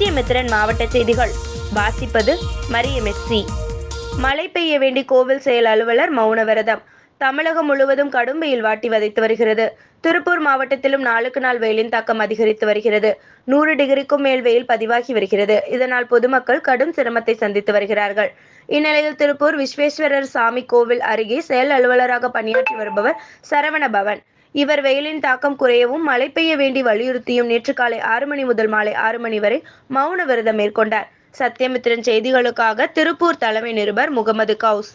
சத்தியமித்திரன் மாவட்ட செய்திகள். வாசிப்பது மரியமெஸ்ஸி மழை பெய்ய வேண்டி கோவில் செயல் அலுவலர் மௌன விரதம் தமிழகம் முழுவதும் கடும் வெயில் வாட்டி வதைத்து வருகிறது. திருப்பூர் மாவட்டத்திலும் நாளுக்கு நாள் வெயிலின் தாக்கம் அதிகரித்து வருகிறது. நூறு டிகிரிக்கும் மேல் வெயில் பதிவாகி வருகிறது. இதனால் பொதுமக்கள் கடும் சிரமத்தை சந்தித்து வருகிறார்கள். இந்நிலையில் திருப்பூர் விஸ்வேஸ்வரர் சாமி கோவில் அருகே செயல் அலுவலராக பணியாற்றி வருபவர் சரவண பவன். இவர் வெயிலின் தாக்கம் குறையவும் மழை பெய்ய வேண்டி வலியுறுத்தியும் நேற்று காலை ஆறு மணி முதல் மாலை ஆறு மணி வரை மௌன விரதம் மேற்கொண்டார். சத்தியமித்திரன் செய்திகளுக்காக திருப்பூர் தலைமை நிருபர் முகமது கவுஸ்.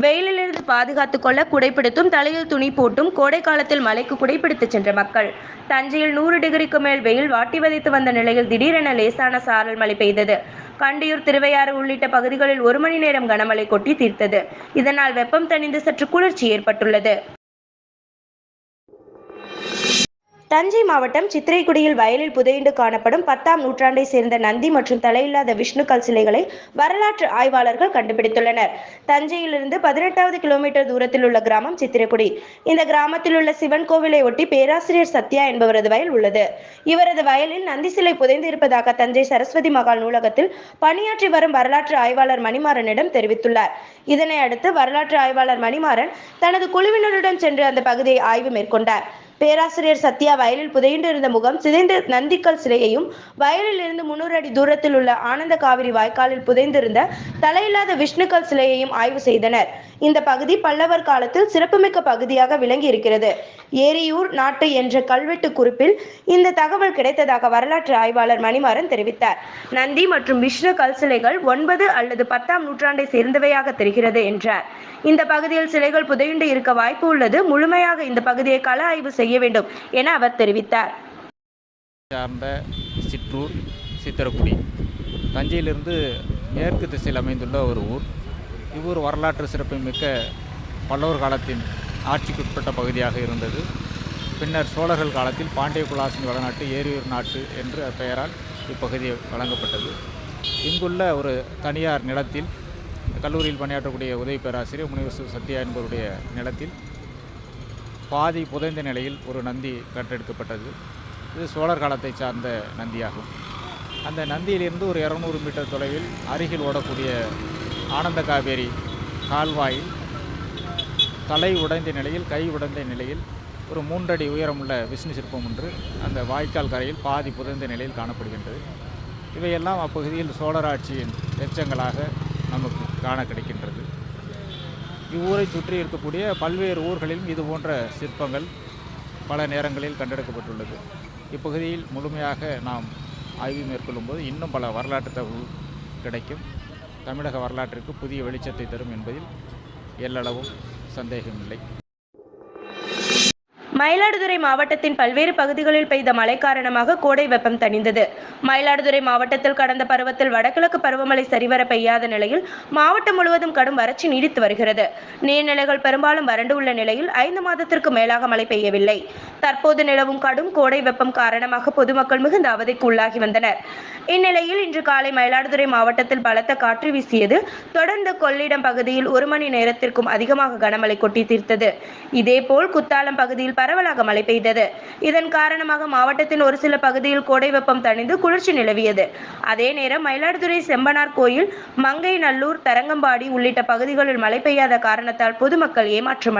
வெயிலிலிருந்து பாதுகாத்துக் கொள்ள குடைப்பிடித்தும் தலையில் துணி போட்டும் கோடை காலத்தில் மலைக்கு குடைப்பிடித்து சென்ற மக்கள். தஞ்சையில் நூறு டிகிரிக்கு மேல் வெயில் வாட்டி வதைத்து வந்த நிலையில் திடீரென லேசான சாரல் மழை பெய்தது. கண்டியூர் திருவையாறு உள்ளிட்ட பகுதிகளில் ஒரு மணி நேரம் கனமழை கொட்டி தீர்த்தது. இதனால் வெப்பம் தணிந்து சற்று குளிர்ச்சி ஏற்பட்டுள்ளது. தஞ்சை மாவட்டம் சித்திரைக்குடியில் வயலில் புதையுண்டு காணப்படும் பத்தாம் நூற்றாண்டை சேர்ந்த நந்தி மற்றும் தலையில்லாத விஷ்ணுக்கல் சிலைகளை வரலாற்று ஆய்வாளர்கள் கண்டுபிடித்துள்ளனர். தஞ்சையிலிருந்து பதினெட்டாவது கிலோமீட்டர் தூரத்தில் உள்ள கிராமம் சித்திரைக்குடி. இந்த கிராமத்தில் உள்ள சிவன் கோவிலை ஒட்டி பேராசிரியர் சத்யா என்பவரது வயல் உள்ளது. இவரது வயலில் நந்தி சிலை புதைந்து இருப்பதாக தஞ்சை சரஸ்வதி மகால் நூலகத்தில் பணியாற்றி வரும் வரலாற்று ஆய்வாளர் மணிமாறனிடம் தெரிவித்துள்ளார். இதனை அடுத்து வரலாற்று ஆய்வாளர் மணிமாறன் தனது குழுவினருடன் சென்று அந்த பகுதியை ஆய்வு மேற்கொண்டார். பேராசிரியர் சத்யா வயலில் புதையின்றிருந்த முகம் சிதைந்த நந்திக்கல் சிலையையும் வயலில் இருந்து முன்னூறு அடி தூரத்தில் உள்ள ஆனந்த காவிரி வாய்க்காலில் புதைந்திருந்த தலையில்லாத விஷ்ணுக்கல் சிலையையும் ஆய்வு செய்தனர். இந்த பகுதி பல்லவர் காலத்தில் சிறப்புமிக்க பகுதியாக விளங்கி இருக்கிறது ஏரியூர் நாட்டு என்ற கல்வெட்டு குறிப்பில் இந்த தகவல் கிடைத்ததாக வரலாற்று ஆய்வாளர் மணிமாறன் தெரிவித்தார். நந்தி மற்றும் விஷ்ணு கல் சிலைகள் ஒன்பது அல்லது பத்தாம் நூற்றாண்டை சேர்ந்தவையாக தெரிகிறது என்றார். இந்த பகுதியில் சிலைகள் புதையுண்டு இருக்க வாய்ப்பு உள்ளது. முழுமையாக இந்த பகுதியை கள ஆய்வு செய்ய வேண்டும் என அவர் தெரிவித்தார். சார்ந்த சிற்றூர் சித்திரக்குடி. தஞ்சையிலிருந்து மேற்கு திசையில் அமைந்துள்ள ஒரு ஊர். இவ்வூர் வரலாற்று சிறப்புமிக்க பல்லவர் காலத்தின் ஆட்சிக்குட்பட்ட பகுதியாக இருந்தது. பின்னர் சோழர்கள் காலத்தில் பாண்டிய குலாசின் வளநாட்டு ஏரியூர் நாட்டு என்ற பெயரால் இப்பகுதி வழங்கப்பட்டது. இங்குள்ள ஒரு தனியார் நிலத்தில் கல்லூரியில் பணியாற்றக்கூடிய உதவி பேராசிரியர் முனிவர் சத்யா என்பவருடைய நிலத்தில் பாதி புதைந்த நிலையில் ஒரு நந்தி கண்டெடுக்கப்பட்டது இது சோழர் காலத்தை சார்ந்த நந்தியாகும். அந்த நந்தியிலிருந்து ஒரு இரநூறு மீட்டர் தொலைவில் அருகில் ஓடக்கூடிய ஆனந்த காவேரி கால்வாயில் தலை உடைந்த நிலையில் கை உடைந்த நிலையில் ஒரு மூன்றடி உயரமுள்ள விஷ்ணு சிற்பம் ஒன்று அந்த வாய்க்கால் கரையில் பாதி புதைந்த நிலையில் காணப்படுகின்றது. இவையெல்லாம் அப்பகுதியில் சோழராட்சியின் எச்சங்களாக நமக்கு காண கிடைக்கின்றது. இவ்வூரை சுற்றி இருக்கக்கூடிய பல்வேறு ஊர்களிலும் இது போன்ற சிற்பங்கள் பல நேரங்களில் கண்டெடுக்கப்பட்டுள்ளது. இப்பகுதியில் முழுமையாக நாம் ஆய்வு மேற்கொள்ளும்போது இன்னும் பல வரலாற்று தகவல் கிடைக்கும். தமிழக வரலாற்றிற்கு புதிய வெளிச்சத்தை தரும் என்பதில் எல்லளவும் சந்தேகமில்லை. மயிலாடுதுறை மாவட்டத்தின் பல்வேறு பகுதிகளில் பெய்த மழை காரணமாக கோடை வெப்பம் தணிந்தது. மயிலாடுதுறை மாவட்டத்தில் கடந்த பருவத்தில் வடகிழக்கு பருவமழை சரிவர பெய்யாத நிலையில் மாவட்டம் முழுவதும் கடும் வறட்சி நீடித்து வருகிறது. நீர்நிலைகள் பெரும்பாலும் வறண்டு உள்ள நிலையில் ஐந்து மாதத்திற்கு மேலாக மழை பெய்யவில்லை. தற்போது நிலவும் கடும் கோடை வெப்பம் காரணமாக பொதுமக்கள் மிகுந்த அவதிக்கு உள்ளாகி வந்தனர். இந்நிலையில் இன்று காலை மயிலாடுதுறை மாவட்டத்தில் பலத்த காற்று வீசியது. தொடர்ந்து கொள்ளிடம் பகுதியில் ஒரு மணி நேரத்திற்கும் அதிகமாக கனமழை கொட்டி தீர்த்தது. இதேபோல் குத்தாலம் பகுதியில் பரவலாக மழை பெய்தது. இதன் காரணமாக மாவட்டத்தின் ஒரு சில பகுதியில் கோடை வெப்பம் தணிந்து குளிர்ச்சி நிலவியது. அதே நேரம் மயிலாடுதுறை செம்பனார் கோயில் மங்கை நல்லூர் தரங்கம்பாடி உள்ளிட்ட பகுதிகளில் மழை பெய்யாத காரணத்தால் பொதுமக்கள் ஏமாற்றம்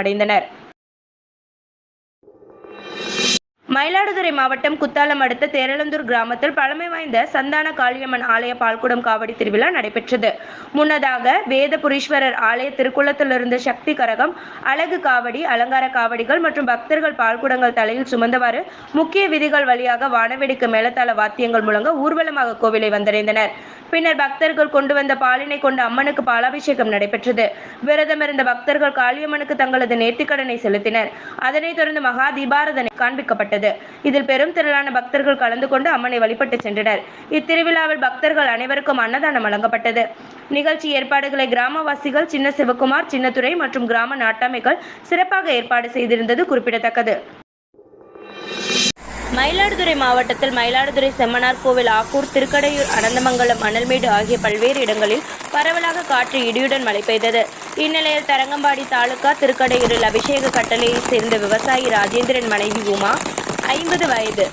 மயிலாடுதுறை மாவட்டம் குத்தாலம் அடுத்த தேரளந்தூர் கிராமத்தில் பழமை வாய்ந்த சந்தான காளியம்மன் ஆலய பால்குடம் காவடி திருவிழா நடைபெற்றது. முன்னதாக வேதபுரீஸ்வரர் ஆலய திருக்குளத்திலிருந்து சக்தி கரகம் அழகு காவடி அலங்கார காவடிகள் மற்றும் பக்தர்கள் பால்குடங்கள் தலையில் சுமந்தவாறு முக்கிய விதிகள் வழியாக வானவெடிக்கு மேலத்தாள வாத்தியங்கள் முழங்க ஊர்வலமாக கோவிலை வந்தடைந்தனர். பின்னர் பக்தர்கள் கொண்டு வந்த பாலினை கொண்டு அம்மனுக்கு பாலாபிஷேகம் நடைபெற்றது. விரதமிருந்த பக்தர்கள் காளியம்மனுக்கு தங்களது நேர்த்திக்கடனை செலுத்தினர். அதனைத் தொடர்ந்து மகா தீபாரதனை காண்பிக்கப்பட்டது. இதில் பெரும் திரளான பக்தர்கள் கலந்து கொண்டு அம்மனை வழிபட்டு சென்றனர். இத்திருவிழாவில் பக்தர்கள் அனைவருக்கும் அன்னதானம் வழங்கப்பட்டது. நிகழ்ச்சி ஏற்பாடுகளை கிராமவாசிகள் சின்ன சிவகுமார் சின்னத்துறை மற்றும் கிராம நாட்டாமைகள் சிறப்பாக ஏற்பாடு செய்திருந்தது குறிப்பிடத்தக்கது. மயிலாடுதுறை மாவட்டத்தில் மயிலாடுதுறை செம்மனார் கோவில் ஆக்கூர் திருக்கடையூர் அனந்தமங்கலம் அனல்மேடு ஆகிய பல்வேறு இடங்களில் பரவலாக காற்று இடியுடன் மழை பெய்தது. இந்நிலையில் தரங்கம்பாடி தாலுகா திருக்கடையூரில் அபிஷேக கட்டளையைச் சேர்ந்த விவசாயி ராஜேந்திரன் மனைவி உமா ஐம்பது வயது.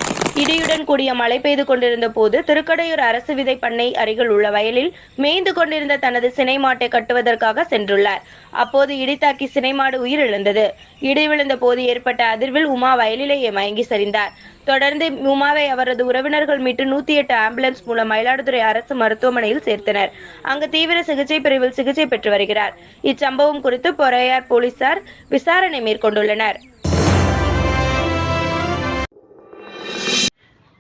இடியுடன் கூடிய மழை பெய்து கொண்டிருந்த போது திருக்கடையூர் அரசு விதை பண்ணை அருகில் உள்ள வயலில் மேய்ந்து கொண்டிருந்த தனது சினை மாட்டை கட்டுவதற்காக சென்றுள்ளார். அப்போது இடித்தாக்கி சினை மாடு உயிரிழந்தது. இடி விழுந்த போது ஏற்பட்ட அதிர்வில் உமா வயலிலேயே மயங்கி சரிந்தார். தொடர்ந்து உமாவை அவரது உறவினர்கள் மீட்டு நூத்தி எட்டு ஆம்புலன்ஸ் மூலம் மயிலாடுதுறை அரசு மருத்துவமனையில் சேர்த்தனர். அங்கு தீவிர சிகிச்சை பிரிவில் சிகிச்சை பெற்று வருகிறார். இச்சம்பவம் குறித்து பொறையார் போலீசார் விசாரணை மேற்கொண்டுள்ளனர்.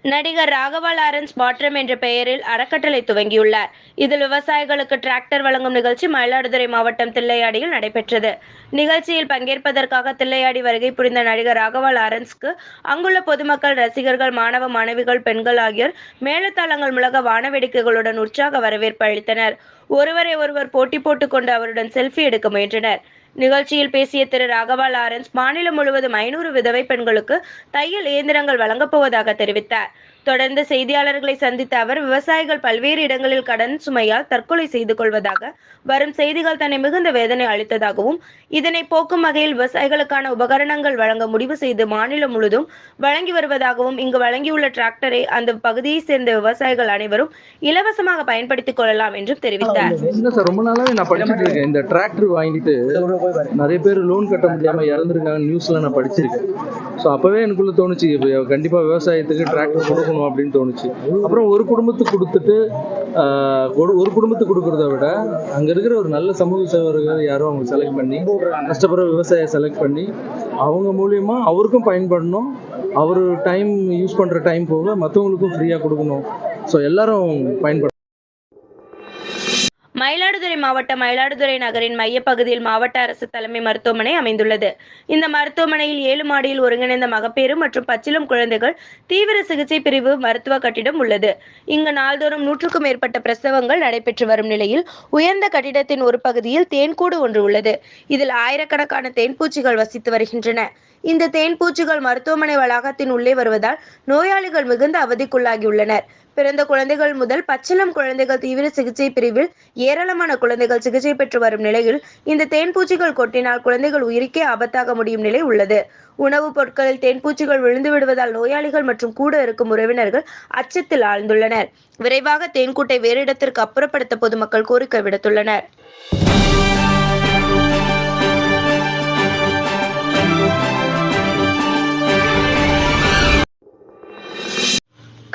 நடிகர் ராகவா லாரன்ஸ் பாட்ரம் என்ற பெயரில் அறக்கட்டளை துவங்கியுள்ளார். இதில் விவசாயிகளுக்கு டிராக்டர் வழங்கும் நிகழ்ச்சி மயிலாடுதுறை மாவட்டம் தில்லையாடியில் நடைபெற்றது. நிகழ்ச்சியில் பங்கேற்பதற்காக தில்லையாடி வருகை புரிந்த நடிகர் ராகவா லாரன்ஸ்க்கு அங்குள்ள பொதுமக்கள் ரசிகர்கள் மாணவ மாணவிகள் பெண்கள் ஆகியோர் மேளதாளங்கள் முழக வானவேடிக்கைகளுடன் உற்சாக வரவேற்பு அளித்தனர். ஒருவரை ஒருவர் போட்டி போட்டுக்கொண்டு அவருடன் செல்ஃபி எடுக்க முயன்றனர். நிகழ்ச்சியில் பேசிய திரு ராகவா லாரன்ஸ் மாநிலம் முழுவதும் ஐநூறு விதவை பெண்களுக்கு தையல் இயந்திரங்கள் வழங்கப்போவதாக தெரிவித்தார். தொடர்ந்து செய்தியாளர்களை சந்தித்த அவர் விவசாயிகள் பல்வேறு இடங்களில் கடன் சுமையால் தற்கொலை செய்து கொள்வதாக வரும் செய்திகள் தன்னை மிகுந்த வேதனை அளித்ததாகவும் இதனை போக்கும் வகையில் விவசாயிகளுக்கான உபகரணங்கள் வழங்க முடிவு செய்து மாநிலம் முழுதும் வழங்கி வருவதாகவும் இங்கு வழங்கியுள்ள டிராக்டரை அந்த பகுதியை சேர்ந்த விவசாயிகள் அனைவரும் இலவசமாக பயன்படுத்திக் கொள்ளலாம் என்றும் தெரிவித்தார். ரொம்ப நாளாவே நான் படிச்சுட்டு இருக்கேன். இந்த டிராக்டர் வாங்கிட்டு நிறைய பேர் லோன் கட்ட முடியாம இறந்துருக்காங்க நியூஸ்ல நான் படிச்சிருக்கேன். ஸோ அப்பவே எனக்குள்ள தோணுச்சு கண்டிப்பா விவசாயத்துக்கு டிராக்டர் கொடுக்கணும் அப்படின்னு தோணுச்சு. அப்புறம் ஒரு குடும்பத்துக்கு கொடுத்துட்டு ஒரு ஒரு குடும்பத்துக்கு கொடுக்கறத விட அங்க இருக்கிற ஒரு நல்ல சமூக சேவர்கள் யாரும் அவங்க செலக்ட் பண்ணி கஷ்டப்படுற விவசாய செலக்ட் பண்ணி அவங்க மூலியமா அவருக்கும் பயன்படணும் அவர் டைம் யூஸ் பண்ற டைம் போக மற்றவங்களுக்கும் ஃப்ரீயா கொடுக்கணும். ஸோ எல்லாரும் பயன்பட மயிலாடுதுறை மாவட்டம் மயிலாடுதுறை நகரின் மையப்பகுதியில் மாவட்ட அரசு தலைமை மருத்துவமனை அமைந்துள்ளது. இந்த மருத்துவமனையில் ஏழு மாடியில் ஒருங்கிணைந்த மகப்பேறு மற்றும் பச்சிலும் குழந்தைகள் தீவிர சிகிச்சை பிரிவு மருத்துவ கட்டிடம் உள்ளது. இங்கு நாள்தோறும் நூற்றுக்கும் மேற்பட்ட பிரசவங்கள் நடைபெற்று வரும் நிலையில் உயர்ந்த கட்டிடத்தின் ஒரு பகுதியில் தேன்கூடு ஒன்று உள்ளது. இதில் ஆயிரக்கணக்கான தேன்பூச்சிகள் வசித்து வருகின்றன. இந்த தேன்பூச்சிகள் மருத்துவமனை வளாகத்தின் உள்ளே வருவதால் நோயாளிகள் மிகுந்த அவதிக்குள்ளாகியுள்ளனர். பிறந்த குழந்தைகள் முதல் பச்சிளம் குழந்தைகள் தீவிர சிகிச்சை பிரிவில் ஏராளமான குழந்தைகள் சிகிச்சை பெற்று வரும் நிலையில் இந்த தேன்பூச்சிகள் கொட்டினால் குழந்தைகள் உயிருக்கே ஆபத்தாக முடியும் நிலை உள்ளது. உணவுப் பொருட்களில் தேன்பூச்சிகள் விழுந்து விடுவதால் நோயாளிகள் மற்றும் கூட இருக்கும் உறவினர்கள் அச்சத்தில் ஆழ்ந்துள்ளனர். விரைவாக தேன்கூட்டை வேறு இடத்திற்கு அப்புறப்படுத்த பொதுமக்கள் கோரிக்கை விடுத்துள்ளனர்.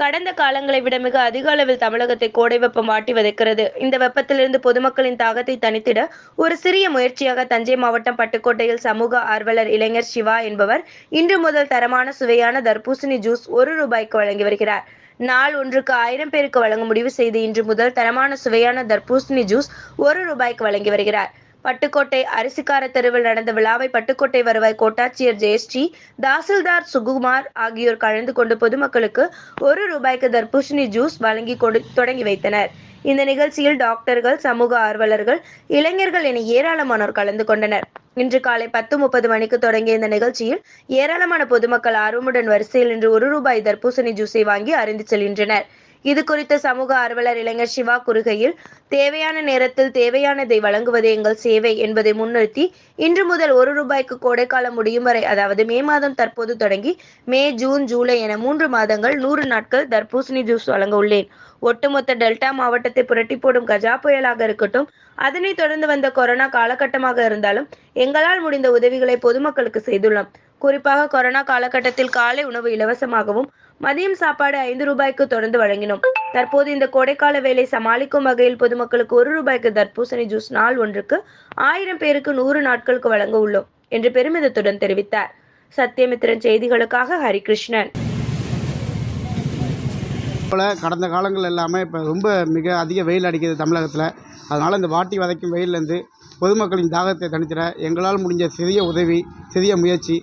கடந்த காலங்களை விட மிக அதிக அளவில் தமிழகத்தை கோடை வெப்பம் வாட்டி வதைக்கிறது. இந்த வெப்பத்திலிருந்து பொதுமக்களின் தாகத்தை தணித்திட ஒரு சிறிய முயற்சியாக தஞ்சை மாவட்டம் பட்டுக்கோட்டையில் சமூக ஆர்வலர் இளைஞர் சிவா என்பவர் இன்று முதல் தரமான சுவையான தர்பூசணி ஜூஸ் ஒரு ரூபாய்க்கு வழங்கி வருகிறார். நாள் ஒன்றுக்கு ஆயிரம் பேருக்கு வழங்க முடிவு செய்து இன்று முதல் தரமான சுவையான தர்பூசணி ஜூஸ் ஒரு ரூபாய்க்கு வழங்கி வருகிறார். பட்டுக்கோட்டை அரிசிக்கார தெருவில் நடந்த விழாவை பட்டுக்கோட்டை வருவாய் கோட்டாட்சியர் ஜெயஸ்ரீ தாசில்தார் சுகுமார் ஆகியோர் கலந்து கொண்டு பொதுமக்களுக்கு ஒரு ரூபாய்க்கு தர்பூசணி ஜூஸ் வழங்கி கொடு தொடங்கி வைத்தனர். இந்த நிகழ்ச்சியில் டாக்டர்கள் சமூக ஆர்வலர்கள் இளைஞர்கள் என ஏராளமானோர் கலந்து கொண்டனர். இன்று காலை பத்து முப்பது மணிக்கு தொடங்கிய இந்த நிகழ்ச்சியில் ஏராளமான பொதுமக்கள் ஆர்வமுடன் வரிசையில் இன்று ஒரு ரூபாய் தர்பூசணி ஜூஸை வாங்கி அறிந்து செல்கின்றனர். இது குறித்த சமூக ஆர்வலர் இளைஞர் சிவா கூறுகையில் தேவையான நேரத்தில் தேவையானதை வழங்குவதே எங்கள் சேவை என்பதை முன்னிறுத்தி இன்று முதல் ஒரு ரூபாய்க்கு கோடைக்காலம் முடியும் வரை அதாவது மே மாதம் தற்போது தொடங்கி மே ஜூன் ஜூலை என மூன்று மாதங்கள் நூறு நாட்கள் தர்பூசணி ஜூஸ் வழங்க உள்ளேன். ஒட்டுமொத்த டெல்டா மாவட்டத்தை புரட்டி போடும் கஜா புயலாக இருக்கட்டும் அதனை தொடர்ந்து வந்த கொரோனா காலகட்டமாக இருந்தாலும் எங்களால் முடிந்த உதவிகளை பொதுமக்களுக்கு செய்துள்ளோம். குறிப்பாக கொரோனா காலகட்டத்தில் காலை உணவு இலவசமாகவும் மதியம் சாப்பாடு ஐந்து ரூபாய்க்கு தொடர்ந்து வழங்கினோம். தற்போது இந்த கோடைக்கால வேலை சமாளிக்கும் வகையில் பொதுமக்களுக்கு ஒரு ரூபாய்க்கு தர்பூசணி ஜூஸ் நாள் ஒன்றுக்கு ஆயிரம் பேருக்கு நூறு நாட்களுக்கு வழங்க உள்ளோம் என்று பெருமிதத்துடன் தெரிவித்தார். சத்யமித்திரன் செய்திகளுக்காக ஹரிகிருஷ்ணன். போல் கடந்த காலங்கள் எல்லாமே இப்போ ரொம்ப மிக அதிக வெயில் அடிக்கிறது தமிழகத்தில். அதனால் இந்த வாட்டி வதைக்கும் வெயிலேருந்து பொதுமக்களின் தாகத்தை தணித்திட எங்களால் முடிஞ்ச சிறிய உதவி சிறிய முயற்சி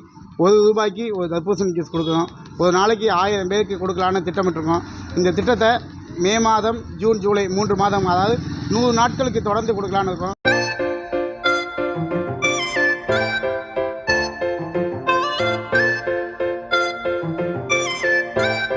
ஒரு ரூபாய்க்கு ஒரு தர்பூசணி ஜூஸ் கொடுக்குறோம் ஒரு நாளைக்கு ஆயிரம் பேருக்கு கொடுக்கலான்னு திட்டமிட்டிருக்கோம். இந்த திட்டத்தை மே மாதம் ஜூன் ஜூலை மூன்று மாதம் அதாவது நூறு நாட்களுக்கு தொடர்ந்து கொடுக்கலான்னு இருக்கோம்.